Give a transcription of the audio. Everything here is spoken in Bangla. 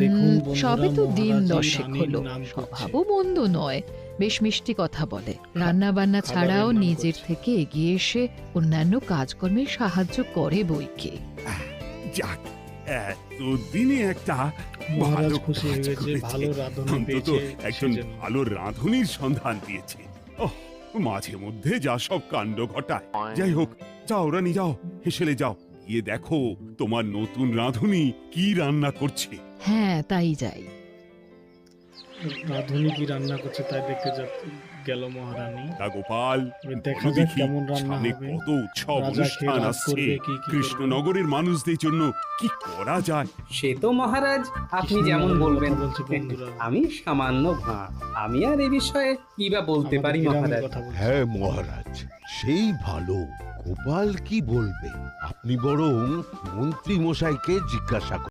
দেখুন সবে তো দিন দশেক হলো। স্বভাবও মন্দ নয় বেশ মিষ্টি কথা বলে। রান্না বান্না ছাড়াও নিজের থেকে এগিয়ে এসে অন্যান্য কাজকর্মে সাহায্য করে বইকে। যাক এতদিনে একটা মহারাজ খুশি ভালো রাঁধুনি পেয়েছে একজন ভালো রাঁধুনির সন্ধান দিয়েছে ওহ মাঝে মধ্যে যা সব কাণ্ড ঘটায়। যাই হোক যাও রানী যাও হেসেলে যাও। গিয়ে দেখো তোমার নতুন রাঁধুনি কি রান্না করছে। হ্যাঁ তাই যাই। রাঁধুনি কি রান্না করছে তাই দেখতে যা- গেল মহারানী। তা গোপাল দেখা যাক দেখি, কেমন রান্না সামনে হবে। কত উৎসব রাজা অনুষ্ঠান রাজ আসছে। করবে কি কি কৃষ্ণনগরের মানুষদের জন্য কি করা যায়? সে তো মহারাজ আপনি কৃষ্ণ যেমন বলবেন। কথা বলছে বন্ধুরা। আমি সামান্য ভাঁ আমি আর এ বিষয়ে কি বা বলতে আমাদের পারি গ্রামের মহারাজ? কথা বলছে। হ্যাঁ মহারাজ সেই ভালো। গোপাল কি বলবে? আপনি বরং মন্ত্রী মশাইকে জিজ্ঞাসা করুন।